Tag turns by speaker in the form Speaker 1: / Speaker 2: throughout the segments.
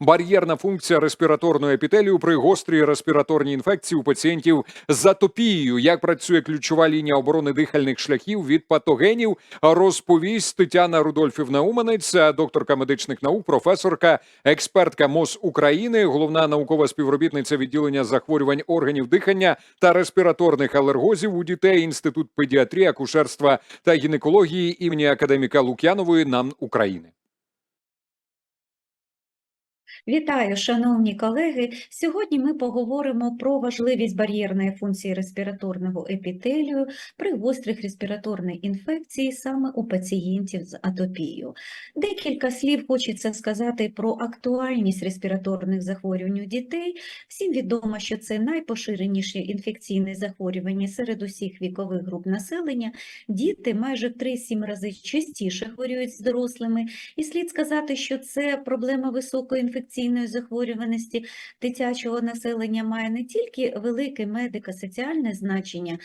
Speaker 1: бар'єрна функція респіраторного епітелію при гострій респіраторній інфекції у пацієнтів з атопією. Як працює ключова лінія оборони дихальних шляхів від патогенів, розповість Тетяна Рудольфівна Уманець, докторка медичних наук, професорка, експертка МОЗ України, головна наукова співробітниця відділення захворювань органів дихання та респіраторних алергозів у дітей, інститут педіатрії, акушерства та гінекології імені академіка Лук'янової НАМ України.
Speaker 2: Вітаю, шановні колеги. Сьогодні ми поговоримо про важливість бар'єрної функції респіраторного епітелію при гострих респіраторних інфекцій саме у пацієнтів з атопією. Декілька слів хочеться сказати про актуальність респіраторних захворювань у дітей. Всім відомо, що це найпоширеніші інфекційні захворювання серед усіх вікових груп населення. Діти майже в 3-7 рази частіше хворюють з дорослими, і слід сказати, що це проблема високої інфекційної захворюваності дитячого населення має не тільки велике медико-соціальне значення,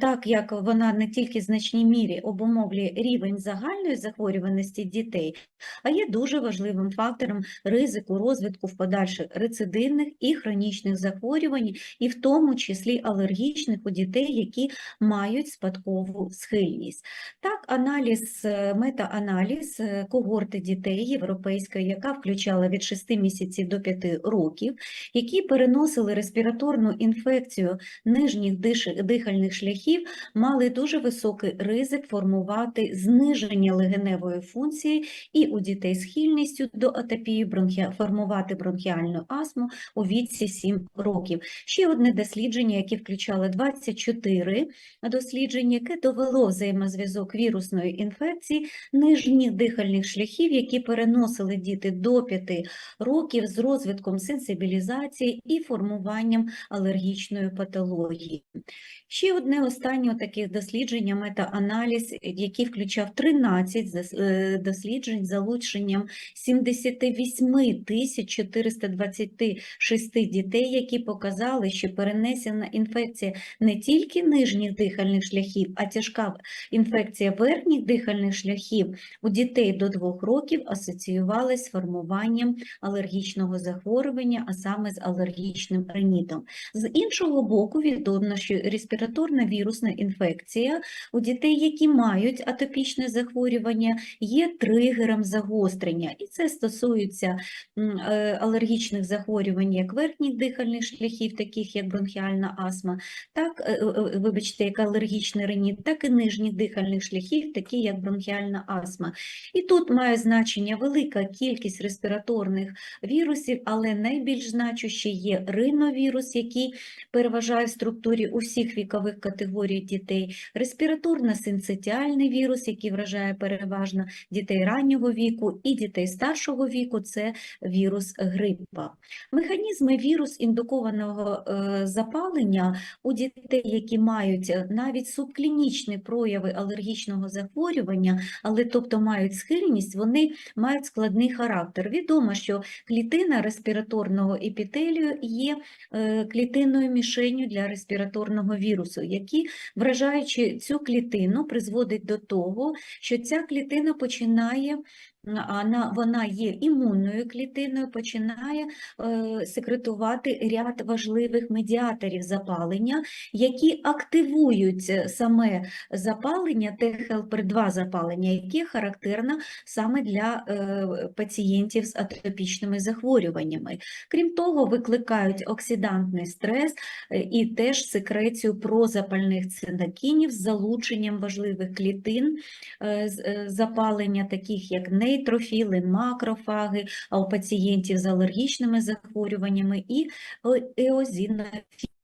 Speaker 2: так як вона не тільки в значній мірі обумовлює рівень загальної захворюваності дітей, а є дуже важливим фактором ризику розвитку в подальших рецидивних і хронічних захворювань, і в тому числі алергічних у дітей, які мають спадкову схильність. Так, аналіз, е, метааналіз е, когорти дітей європейської, яка включала від 6 місяців до 5 років, які переносили респіраторну інфекцію нижніх дихальних шляхів, мали дуже високий ризик формувати зниження легеневої функції і у дітей схильністю до атопії бронхі... формувати бронхіальну астму у віці 7 років. Ще одне дослідження, яке включало 24 дослідження, яке довело взаємозв'язок вірусної інфекції нижніх дихальних шляхів, які переносили діти до 5 років з розвитком сенсибілізації і формуванням алергічної патології. Ще одне останнє таке дослідження, метааналіз, який включав 13 зас- е, досліджень з залученням 78 тисяч 426 дітей, які показали, що перенесена інфекція не тільки нижніх дихальних шляхів, а тяжка інфекція верхніх дихальних шляхів у дітей до 2 років асоціювалась з формуванням алергічного захворювання, а саме з алергічним ринітом. З іншого боку, відомо, що респіраторна вірусна інфекція у дітей, які мають атопічне захворювання, є тригером загострення, і це стосується е, алергічних захворювань як верхніх дихальних шляхів, таких як бронхіальна астма, так, е, е, вибачте, як алергічний риніт, так і нижніх дихальних шляхів, такі як бронхіальна астма. І тут має значення велика кількість респіраторних вірусів, але найбільш значущий є риновірус, який переважає в структурі усіх вікових категорій дітей, респіраторно-синцитіальний вірус, який вражає переважно дітей раннього віку і дітей старшого віку, це вірус грипа. Механізми вірус-індукованого е, запалення у дітей, які мають е, навіть субклінічні прояви алергічного захворювання, але тобто мають схильність, вони мають складний характер. Відомо, що клітина респіраторного епітелію є е, клітинною мішенью для респіраторного вірусу, які, вражаючи цю клітину, призводить до того, що ця клітина починає вона, є імунною клітиною, починає е, секретувати ряд важливих медіаторів запалення, які активують е, саме запалення, ТХЛПР2 запалення, яке характерно саме для е, пацієнтів з атопічними захворюваннями. Крім того, викликають оксидантний стрес і теж секрецію прозапальних цитокінів з залученням важливих клітин запалення, таких як нейтрофіли, макрофаги, а у пацієнтів з алергічними захворюваннями і е, еозінофіли.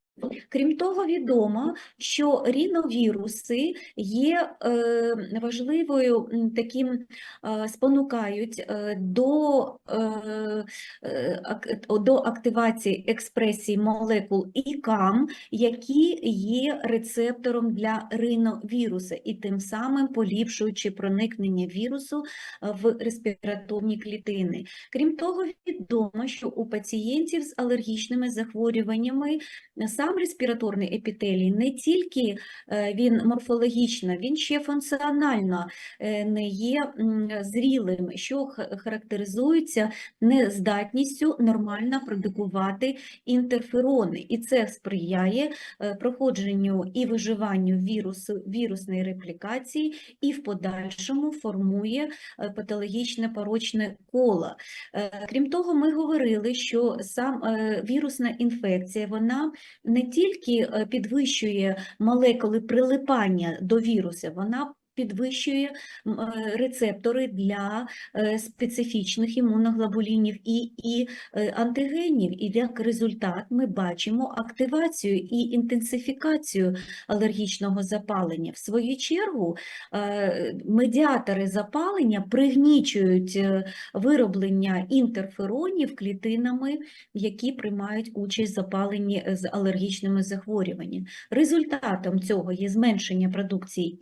Speaker 2: Крім того, відомо, що ріновіруси є е, важливою таким, е, спонукають е, до, до активації експресії молекул ІКАМ, які є рецептором для риновіруса, і тим самим поліпшуючи проникнення вірусу в респіраторні клітини. Крім того, відомо, що у пацієнтів з алергічними захворюваннями сам респіраторний епітелій не тільки е, він морфологічно, він ще функціонально е, не є зрілим, що характеризується нездатністю нормально продукувати інтерферони. І це сприяє е, проходженню і виживанню вірусу, вірусної реплікації і в подальшому формує патологічне порочне коло. Крім того, ми говорили, що сам вірусна інфекція вона не тільки е, підвищує молекули прилипання до віруса, вона підвищує е, рецептори для е, специфічних імуноглобулінів і, і е, антигенів. І як результат ми бачимо активацію і інтенсифікацію алергічного запалення. В свою чергу медіатори запалення пригнічують вироблення інтерферонів клітинами, які приймають участь в запаленні з алергічними захворюваннями. Результатом цього є зменшення продукції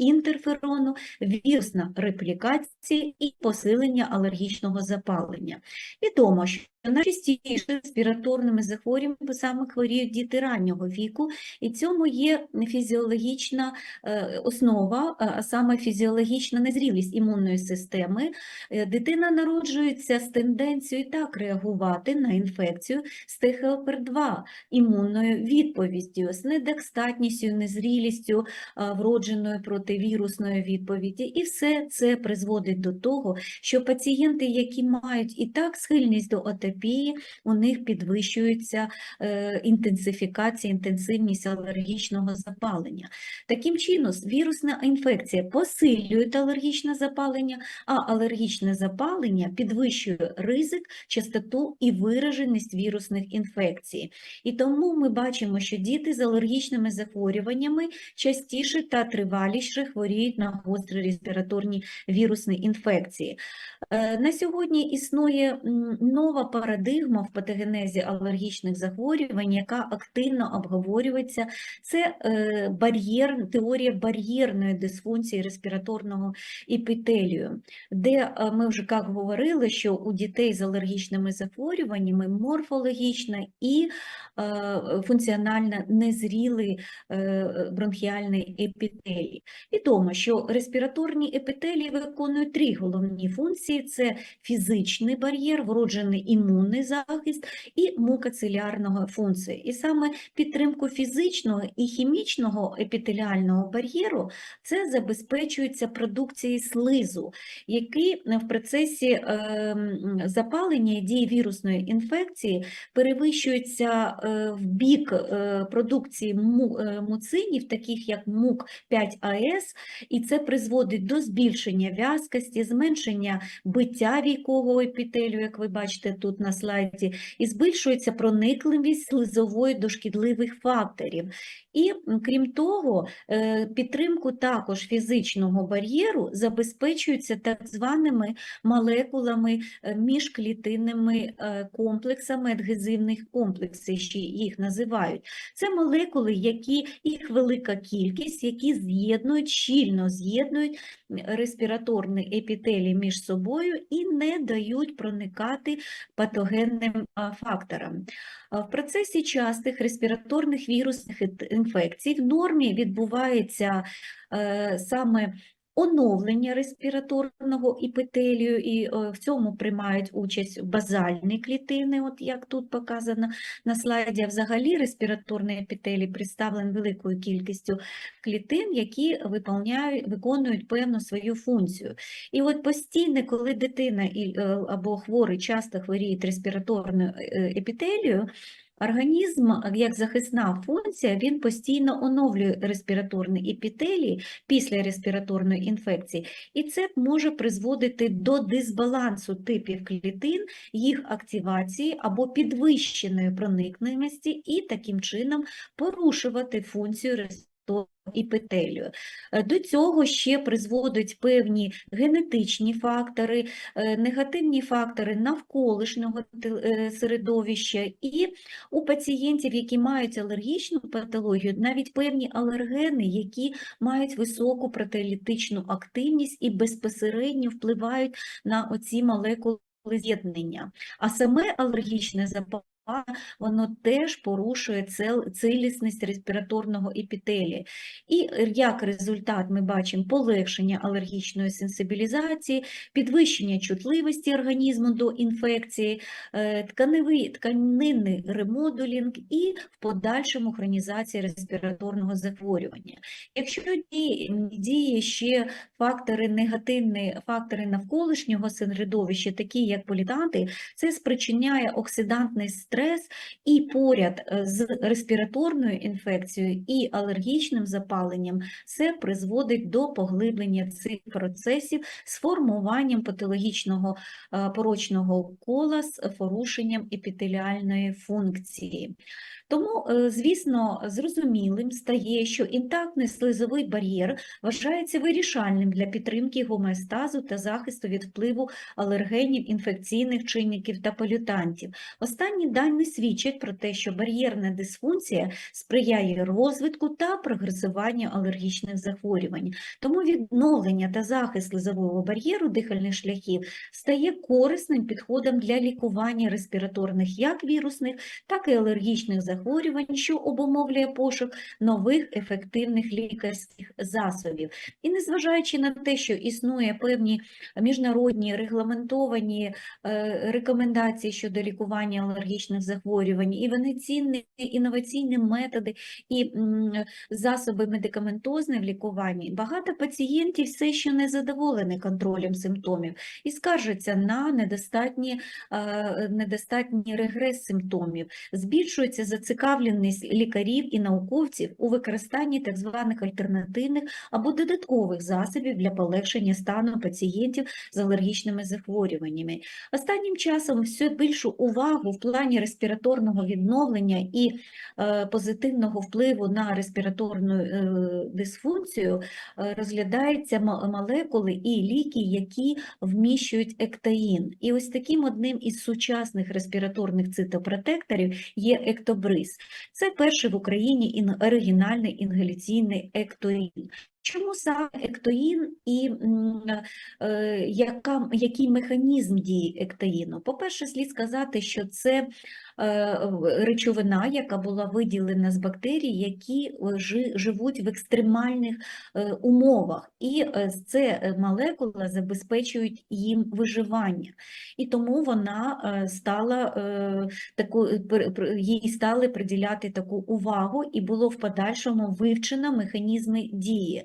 Speaker 2: інтерферону, вірусна реплікація і посилення алергічного запалення. Відомо, що найчастіше респіраторними захворюваннями саме хворіють діти раннього віку, і цьому є фізіологічна е, основа, а а саме фізіологічна незрілість імунної системи. Е, Дитина народжується з тенденцією так реагувати на інфекцію з ТХЛПР-2 імунною відповіддю, з недостатністю, незрілістю вродженої противірусної відповіді. І все це призводить до того, що пацієнти, які мають і так схильність до атопії, у них підвищується е, інтенсифікація, інтенсивність алергічного запалення. Таким чином, вірусна інфекція посилює алергічне запалення, а алергічне запалення підвищує ризик, частоту і вираженість вірусних інфекцій. І тому ми бачимо, що діти з алергічними захворюваннями частіше та триваліше хворіють на гострі респіраторні вірусні інфекції. Е, На сьогодні існує нова парадигма в патогенезі алергічних захворювань, яка активно обговорюється. Це е, бар'єр, теорія бар'єрної дисфункції респіраторного епітелію, де е, ми вже як говорили, що у дітей з алергічними захворюваннями морфологічно і е, функціонально незрілий бронхіальний епітелій. Відомо, що респіраторні епітелії виконують три головні функції: це фізичний бар'єр, вроджений імунний захист і мукоцилярного функція. І саме підтримку фізичного і хімічного епітеліального бар'єру це забезпечується продукцією слизу, який в процесі ем, запалення дії вірусної інфекції перевищується е, в бік е, продукції му- е, муцинів, таких як МУК-5АС, і це призводить до збільшення в'язкості, зменшення биття війкового епітелію, як ви бачите тут на слайді, і збільшується проникливість слизової до шкідливих факторів. І крім того, е, підтримку також фізичного бар'єру забезпечується так званими молекулами е, міжклітинними е, комплексами, адгезивних комплексів, ще їх називають. Це молекули, які їх велика кількість, які з'єднують, щільно з'єднують респіраторний епітелій між собою і не дають проникати патогенним факторам. В процесі частих респіраторних вірусних інфекцій в нормі відбувається е, саме оновлення респіраторного епітелію, і е, в цьому приймають участь базальні клітини, от як тут показано на слайді. А взагалі респіраторний епітелій представлений великою кількістю клітин, які виконують певну свою функцію. І от постійно, коли дитина е, або хворий часто хворіє респіраторною е, епітелією, Організм, як захисна функція, він постійно оновлює респіраторні епітелії після респіраторної інфекції, і це може призводити до дисбалансу типів клітин, їх активації або підвищеної проникненості, і таким чином порушувати функцію респіраторного епітелію. Е, До цього ще призводять певні генетичні фактори, е, негативні фактори навколишнього е, середовища, і у пацієнтів, які мають алергічну патологію, навіть певні алергени, які мають високу протеолітичну активність і безпосередньо впливають на оці молекули з'єднання. А саме алергічне запалення воно теж порушує цілісність респіраторного епітелія. І як результат ми бачимо полегшення алергічної сенсибілізації, підвищення чутливості організму до інфекції, е, тканевий, тканинний ремодулінг і в подальшому хронізація респіраторного захворювання. Якщо діє, ще фактори негативні, фактори навколишнього середовища, такі як політанти, це спричиняє оксидантний стрес і поряд е, з респіраторною інфекцією і алергічним запаленням це призводить до поглиблення цих процесів з формуванням патологічного е, порочного кола з порушенням епітеліальної функції. Тому, е, звісно, зрозумілим стає, що інтактний слизовий бар'єр вважається вирішальним для підтримки гомеостазу та захисту від впливу алергенів, інфекційних чинників та полютантів. Останні дані свідчать про те, що бар'єрна дисфункція сприяє розвитку та прогресуванню алергічних захворювань. Тому відновлення та захист слизового бар'єру дихальних шляхів стає корисним підходом для лікування респіраторних як вірусних, так і алергічних захворювань, що обумовлює пошук нових ефективних лікарських засобів. І незважаючи на те, що існує певні міжнародні регламентовані е, рекомендації щодо лікування алергічних захворювань, і інноваційні, інноваційні методи і засоби медикаментозне в лікуванні, багато пацієнтів все ще не задоволені контролем симптомів і скаржаться на недостатні, е, недостатній регрес симптомів. Збільшується зацікавленість лікарів і науковців у використанні так званих альтернативних або додаткових засобів для полегшення стану пацієнтів з алергічними захворюваннями. Останнім часом все більшу увагу в плані респіраторного відновлення і е, позитивного впливу на респіраторну е, дисфункцію е, розглядаються молекули і ліки, які вміщують ектаїн. І ось таким одним із сучасних респіраторних цитопротекторів є ектобриз. Це перший в Україні оригінальний інгаляційний ектоїн. Чому саме ектоїн і е, яка, який механізм дії ектоїну? По-перше, слід сказати, що це е, речовина, яка була виділена з бактерій, які е, жи- живуть в екстремальних е, умовах, і е, це молекула забезпечують їм виживання. І тому вона е, стала е, таку, їй стали приділяти таку увагу, і було в подальшому вивчено механізми дії.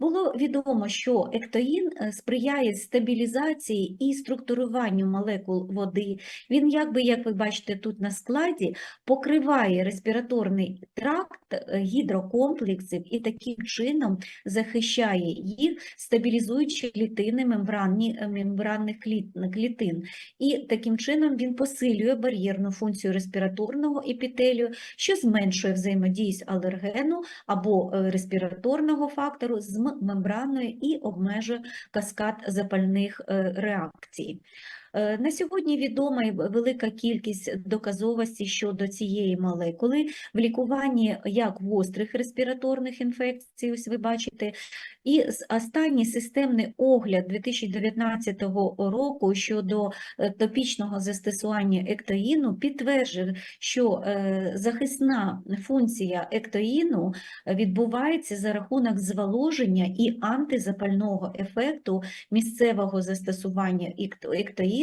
Speaker 2: Було відомо, що ектоїн е, сприяє стабілізації і структуруванню молекул води. Він, якби, як ви бачите тут на складі, покриває респіраторний тракт е, гідрокомплексів і таким чином захищає їх, стабілізуючи клітини мембранні, е, мембранних клітин. І таким чином він посилює бар'єрну функцію респіраторного епітелію, що зменшує взаємодію алергену або респіраторного фактору з мембраною і обмежує каскад запальних е, реакцій. Е, На сьогодні відома велика кількість доказовості щодо цієї молекули. В лікуванні як гострих респіраторних інфекцій, ось ви бачите, і останній системний огляд 2019 року щодо е, топічного застосування ектоїну підтверджив, що е, захисна функція ектоїну відбувається за рахунок зволоження і антизапального ефекту місцевого застосування ект-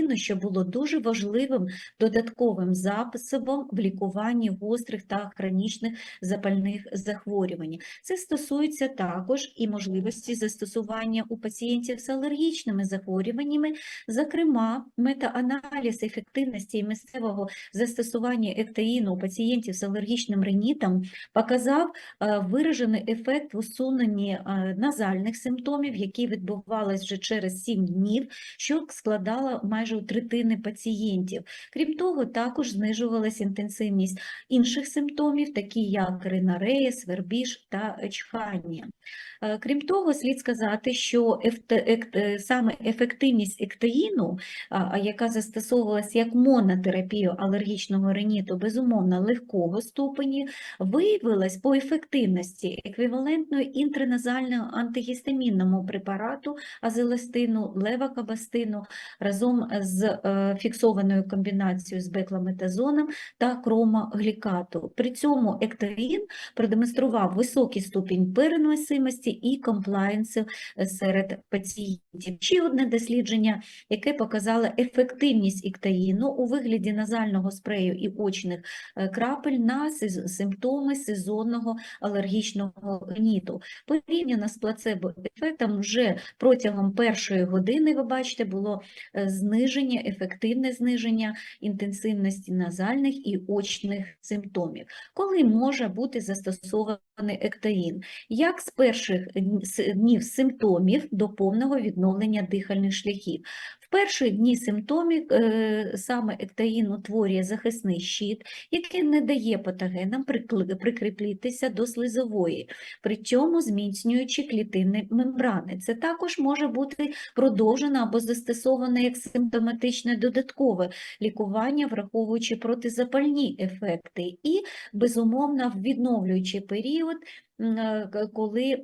Speaker 2: ектоїну, що було дуже важливим додатковим засобом в лікуванні гострих та хронічних запальних захворювань. Це стосується також і можливості застосування у пацієнтів з алергічними захворюваннями, зокрема, метааналіз ефективності місцевого застосування ектоїну у пацієнтів з алергічним ринітом показав е, виражений ефект в усуненні е, назальних симптомів, які відбувались вже через 7 днів, що складало майже у третини пацієнтів. Крім того, також знижувалась інтенсивність інших симптомів, такі як ринорея, свербіж та чхання. Е, Крім того, слід сказати, що е, саме ефективність а яка застосовувалась як монотерапія алергічного риніту, безумовно, легкого ступені, виявилась по ефективності еквівалентною інтраназальному антигістамінному препарату азелестину, левакабастину разом з е, фіксованою комбінацією з бекламетазоном та кромоглікату. При цьому ектарін продемонстрував високий ступінь переносимості і комплаєнсу е, серед пацієнтів. Ще одне дослідження, яке показало ефективність іктаїну у вигляді назального спрею і очних е, крапель на симптоми сезонного алергічного гніту. Порівняно з плацебо-ефектом вже протягом першої години, ви бачите, було е, зниження, ефективне зниження інтенсивності назальних і очних симптомів. Коли може бути застосований ектаїн? Як з перших днів симптомів до повного відновлення дихальних шляхів? Перші дні симптомів е, саме ектаїн утворює захисний щит, який не дає патогенам прикріплітися до слизової, при цьому зміцнюючи клітинні мембрани. Це також може бути продовжено або застосовано як симптоматичне додаткове лікування, враховуючи протизапальні ефекти, і, безумовно, в відновлюючий період, коли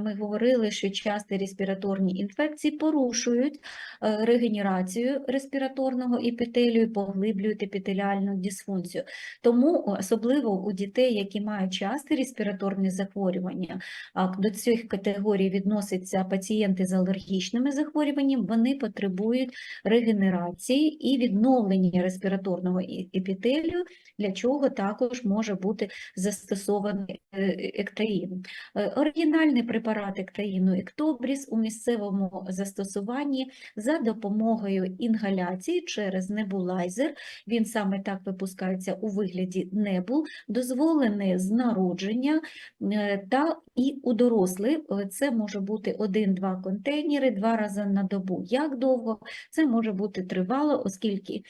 Speaker 2: ми говорили, що часті респіраторні інфекції порушують е, регенерацію респіраторного епітелію, поглиблюють епітеліальну дисфункцію. Тому особливо у дітей, які мають часті респіраторні захворювання, до цих категорій відносяться пацієнти з алергічними захворюваннями, вони потребують регенерації і відновлення респіраторного і- епітелію, для чого також може бути застосований е, ектаїн. Е, Оригінальний препарат ектаїну Ектобріс у місцевому застосуванні за допомогою інгаляції через небулайзер, він саме так випускається у вигляді небул, дозволений з народження е, та і у дорослих. Е, Це може бути один-два контейнери два рази на добу. Як довго? Це може бути тривало, оскільки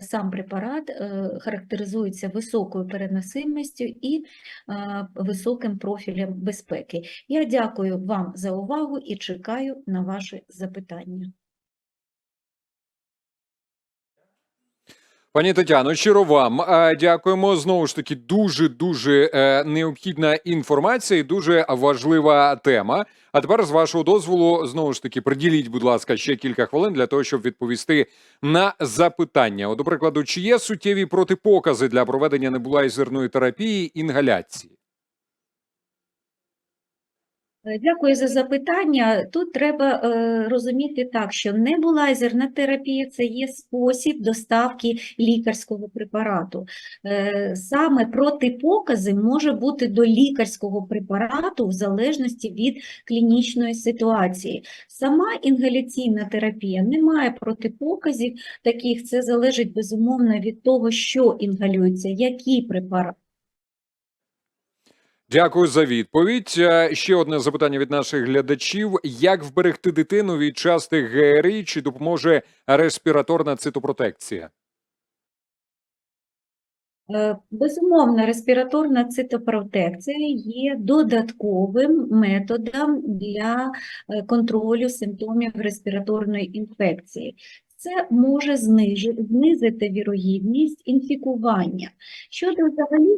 Speaker 2: сам препарат характеризується високою переносимістю і е, профілем безпеки. Я дякую вам за увагу і чекаю на ваші запитання.
Speaker 1: Пані Тетяно, щиро вам е, дякуємо. Знову ж таки, дуже дуже е, необхідна інформація і дуже важлива тема. А тепер, з вашого дозволу, знову ж таки, приділіть, будь ласка, ще кілька хвилин для того, щоб відповісти на запитання. От, до прикладу, чи є суттєві протипокази для проведення небулайзерної терапії інгаляції?
Speaker 2: Е, Дякую за запитання. Тут треба е, розуміти так, що небулайзерна терапія – це є спосіб доставки лікарського препарату. Е, саме протипокази може бути до лікарського препарату в залежності від клінічної ситуації. Сама інгаляційна терапія не має протипоказів таких, це залежить безумовно від того, що інгалюється, який препарат.
Speaker 1: Дякую за відповідь. Е, Ще одне запитання від наших глядачів: як вберегти дитину від частих ГРІ? Чи допоможе респіраторна цитопротекція?
Speaker 2: Е, Безумовно, респіраторна цитопротекція є додатковим методом для е, контролю симптомів респіраторної інфекції. Це може знизити вірогідність інфікування. Щодо взагалі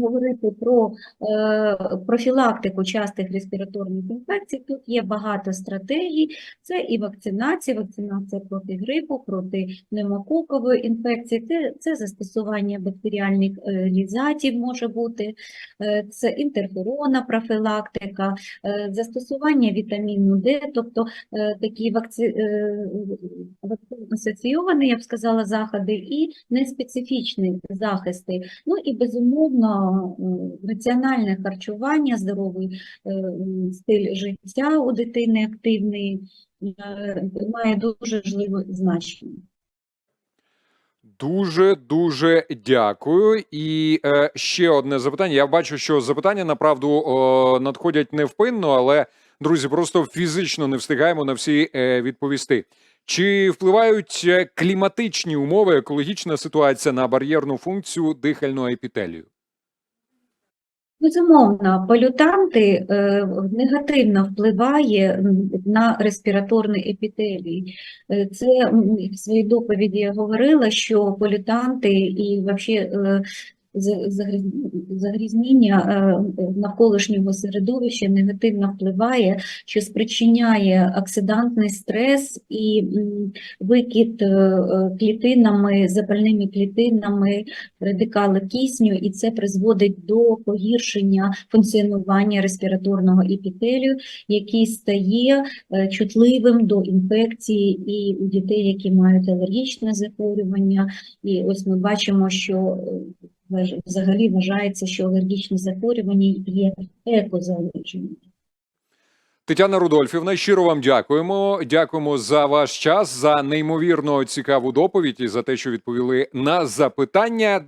Speaker 2: говорити про е, профілактику частих респіраторних інфекцій, тут є багато стратегій. Це і вакцинація, вакцинація проти грипу, проти пневмококової інфекції, це, це застосування бактеріальних е, лізатів може бути, е, це інтерферона профілактика, застосування вітаміну Д, тобто такі вакци... вакцин-асоційовані, я б сказала, заходи і неспецифічні захисти. Ну і, безумовно, раціональне харчування, здоровий е, стиль життя у дитини активний е, має дуже важливе значення.
Speaker 1: Дуже дуже дякую. І е, ще одне запитання. Я бачу, що запитання направду о, надходять невпинно, але друзі, просто фізично не встигаємо на всі е, відповісти. Чи впливають е, кліматичні умови, екологічна ситуація на бар'єрну функцію дихального епітелію?
Speaker 2: Безумовно, полютанти е, негативно впливає на респіраторний епітелій. Е, Це в своїй доповіді я говорила, що полютанти і вообще, е, загрізнення е, навколишнього середовища негативно впливає, що спричиняє оксидантний стрес і викид е, клітинами, запальними клітинами радикали кисню, і це призводить до погіршення функціонування респіраторного епітелію, який стає е, чутливим до інфекції і у дітей, які мають алергічне захворювання. І ось ми бачимо, що взагалі вважається, що алергічні захворювання є екозалежними.
Speaker 1: Тетяна Рудольфівна, щиро вам дякуємо. Дякуємо за ваш час, за неймовірно цікаву доповідь і за те, що відповіли на запитання.